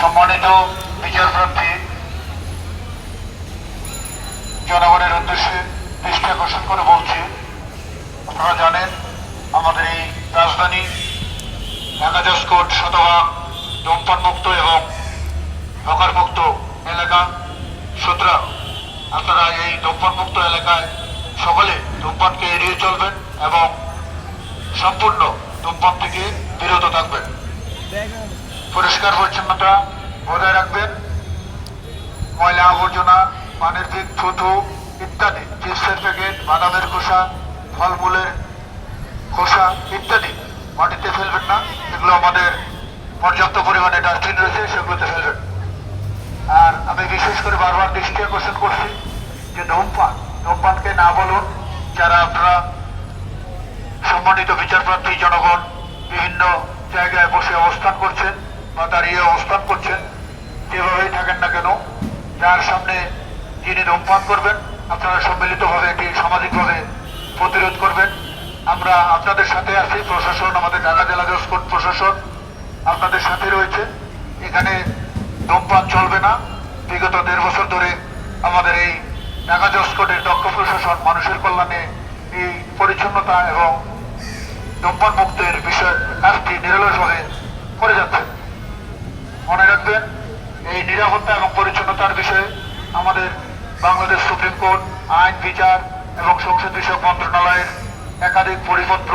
সম্মানিত বিচারপ্রার্থী, জনগণের উদ্দেশ্যে দৃষ্টি আকর্ষণ করে বলছি, আপনারা জানেন আমাদের এই রাজধানী একাদশ কোট শতভাগ মুক্ত এবং মুক্ত এলাকা। সুতরাং আপনারা এই মুক্ত এলাকায় সকলে ধূমপানকে এড়িয়ে চলবেন এবং সম্পূর্ণ ধূমপান থেকে বিরত থাকবেন। পরিষ্কার পরিচ্ছন্নতা বজায় রাখবেন। ময়লা আবর্জনা, পানির দিক থুথু ইত্যাদি, চিপসের প্যাকেট, বাদামের খোসা, ফলমূলের খোসা ইত্যাদি মাটিতে ফেলবেন না। এগুলো আমাদের পর্যাপ্ত পরিমাণে ডাস্টবিন রয়েছে, সেগুলোতে ফেলবেন। আর আমি বিশেষ করে বারবার দৃষ্টি আকর্ষণ করছি যে ধূমপান, ধূমপানকে না বলুন, যারা আপনারা সম্মানিত বিচারপ্রার্থী, জনগণ, বিভিন্ন জায়গায় বসে অবস্থান করছেন বা দাঁড়িয়ে অবস্থান করছেন। যেভাবেই থাকেন না কেন, যার সামনে যিনি ধূমপান করবেন, আপনারা সম্মিলিতভাবে এটি সামাজিকভাবে প্রতিরোধ করবেন। আমরা আপনাদের সাথে আছি, প্রশাসন, আমাদের ঢাকা জেলা জজকোট প্রশাসন আপনাদের সাথে রয়েছে। এখানে ধূমপান চলবে না। বিগত দেড় বছর ধরে আমাদের এই ঢাকা জজকোটের দক্ষ প্রশাসন মানুষের কল্যাণে এই পরিচ্ছন্নতা এবং ধূমপান মুক্তের বিষয় কাজটি নিরলসভাবে করে যাচ্ছে। মনে রাখবেন, এই নিরাপত্তা এবং পরিচ্ছন্নতার বিষয়ে আমাদের বাংলাদেশ সুপ্রিম কোর্ট, আইন, বিচার এবং সংসদ বিষয়ক মন্ত্রণালয়ের একাধিক পরিপত্র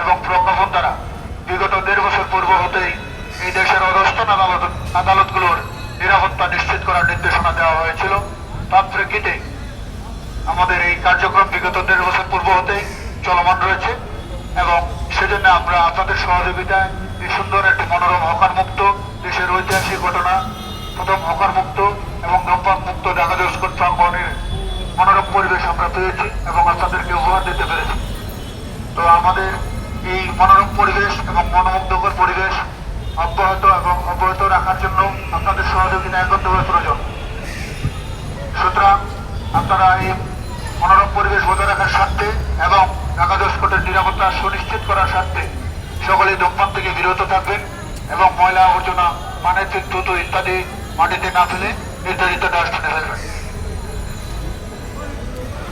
এবং প্রজ্ঞাপন দ্বারা বিগত দেড় বছর পূর্ব হতেই এই দেশের অধস্তন আদালত আদালতগুলোর নিরাপত্তা নিশ্চিত করার নির্দেশনা দেওয়া হয়েছিল। তার প্রেক্ষিতে আমাদের এই কার্যক্রম বিগত দেড় বছর পূর্ব হতেই চলমান রয়েছে এবং সেজন্য আমরা আপনাদের সহযোগিতায় এই সুন্দর একটি মনোরম হকার মুক্ত দেশের ঐতিহাসিক ঘটনা, প্রথম হকার মুক্ত এবং মুক্ত ঢাকা জসকোট প্রাঙ্গনের মনোরম পরিবেশ আমরা পেয়েছি এবং আপনাদেরকে উপহার দিতে পেরেছি। তো আমাদের এই মনোরম পরিবেশ এবং মনোমুগ্ধকর পরিবেশ অব্যাহত এবং অব্যাহত রাখার জন্য আপনাদের সহযোগিতা একান্তভাবে প্রয়োজন। সুতরাং আপনারা এই মনোরম পরিবেশ বজায় রাখার স্বার্থে এবং একাদশ কোটের নিরাপত্তা সুনিশ্চিত করার স্বার্থে সকলে ধূমপান থেকে বিরত থাকবেন। এবং ময়লা আবর্জনা পানের থুতু ইত্যাদি মাটিতে না ফেলে নির্ধারিত ডাস্টবিনে ফেলবেন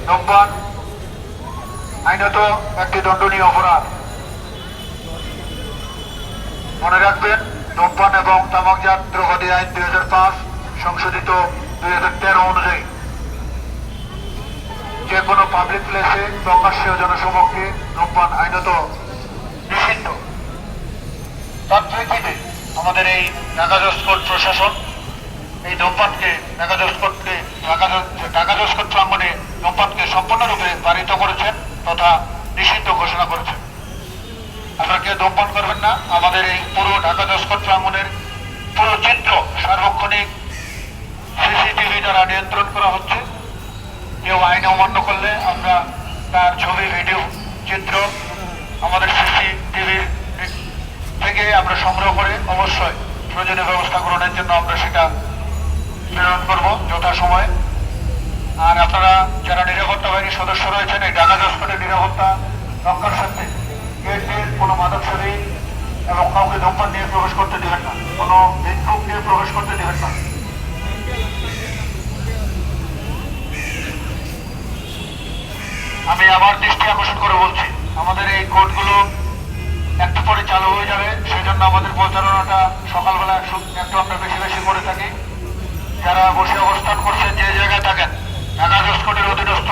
ধূমপান আইনত একটি দণ্ডনীয় অপরাধ। মনে রাখবেন ধূমপান এবং তামাকজাত দ্রব্যাদি আইন দুই হাজার পাঁচ, সংশোধিত দুই হাজার তেরো অনুযায়ী। যে কোনো পাবলিক প্লেসে প্রকাশ্য জনসমক্ষে ধূমপান আইনত নিষিদ্ধ। তার প্রেক্ষিতে আমাদের এই ঢাকা প্রশাসন, এই ধূমপানকে ঢাকা জসকোটকে ঢাকা জজ- ঢাকা জসকোট প্রাঙ্গনে ধূমপানকে সম্পূর্ণরূপে বারিত করেছেন তথা নিষিদ্ধ ঘোষণা করেছেন। আপনারা কেউ ধূমপান করবেন না, আমাদের এই পুরো ঢাকা জসকোট প্রাঙ্গনের পুরো চিত্র সার্বক্ষণিক সিসিটিভি দ্বারা নিয়ন্ত্রণ করা হচ্ছে। কেউ আইন অমান্য করলে আমরা তার ছবি, ভিডিও, চিত্র আমাদের সিসিটিভির থেকে আমরা সংগ্রহ করে অবশ্যই প্রয়োজনীয় ব্যবস্থা গ্রহণের জন্য আমরা সেটা প্রেরণ করব যথাসময়ে। আর আপনারা যারা নিরাপত্তা বাহিনীর সদস্য রয়েছেন, এই ঢাকা জসকোটের নিরাপত্তা রক্ষার সাথে গেট দিয়ে কোনো মাদকসারী এবং কাউকে ধূমপান নিয়ে প্রবেশ করতে দেবেন না। কোনো বিক্ষোভ নিয়ে প্রবেশ করতে দেবেন না। আমি আবার দৃষ্টি আকর্ষণ করে বলছি, আমাদের এই কোর্টগুলো একটু পরে চালু হয়ে যাবে। সেই জন্য আমাদের প্রচারণাটা সকালবেলা একটু- আমরা বেশি বেশি করে থাকি। যারা বসে অবস্থান করছেন যে জায়গায় থাকেন, ঢাকা জসকোটের অধীনস্থ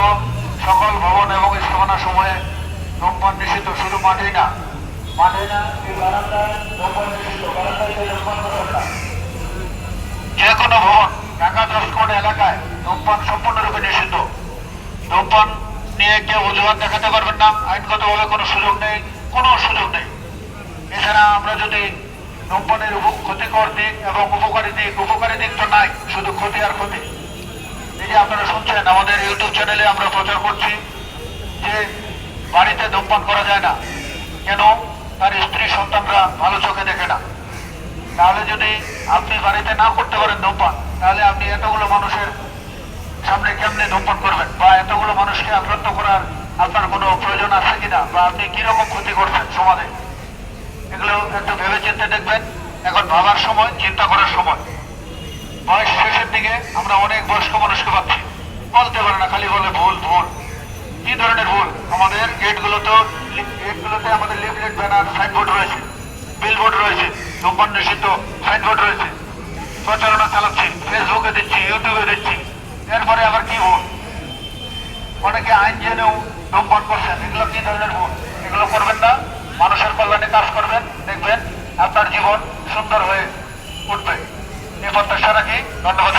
সকল ভবন এবং স্থাপনা সময়ে ধূমপান নিষিদ্ধ, শুধু মাঠেই না। মাঠে না ধূমপান নিষিদ্ধ যে কোনো ভবন, ঢাকা জসকোট এলাকায় ধূমপান সম্পূর্ণরূপে নিষিদ্ধ। ধূমপান নিয়ে কেউ অজুহাত দেখাতে পারবেন না। আইনগতভাবে কোনো সুযোগ নেই, কোনো সুযোগ নেই। এছাড়া আমরা যদি ধূমপানের ক্ষতিকর দিক এবং উপকারী দিক উপকারী দিক তো নাই, শুধু ক্ষতি আর ক্ষতি। এই যে আপনারা শুনছেন, আমাদের ইউটিউব চ্যানেলে আমরা প্রচার করছি যে বাড়িতে ধূমপান করা যায় না, কেন তার স্ত্রী সন্তানরা ভালো চোখে দেখে না। তাহলে যদি আপনি বাড়িতে না করতে পারেন ধূমপান তাহলে আপনি এতগুলো মানুষের সামনে কেমনে ধূমপান করবেন? বা এতগুলো মানুষকে আক্রান্ত করার আপনার কোনো প্রয়োজন আছে কিনা? বা আপনি কীরকম ক্ষতি করছেন সমাজে? এগুলো একটু ভেবে চিন্তে দেখবেন, এখন ভাবার সময়, চিন্তা করার সময়। বয়স শেষের দিকে আমরা অনেক বয়স্ক মানুষকে পাচ্ছি। বলতে পারে না, খালি বলে ভুল ভুল। কি ধরনের ভুল? আমাদের গেটগুলোতে গেটগুলোতে আমাদের লিফলেট ব্যানার সাইনবোর্ড রয়েছে। বিলবোর্ড রয়েছে। ধূমপান নিষিদ্ধ সাইনবোর্ড রয়েছে। প্রচারণা চালাচ্ছি ফেসবুকে দিচ্ছি ইউটিউবে দিচ্ছি। এরপরে আবার কি ভুল? অনেকে আইন জেনেও ধূমপান করছেন। এগুলো কি ধরনের ভুল এগুলো করবেন না মানুষের কল্যাণে কাজ করবেন দেখবেন আপনার সুন্দর হয়ে উঠবে। এ প্রত্যাশা রাখি ধন্যবাদ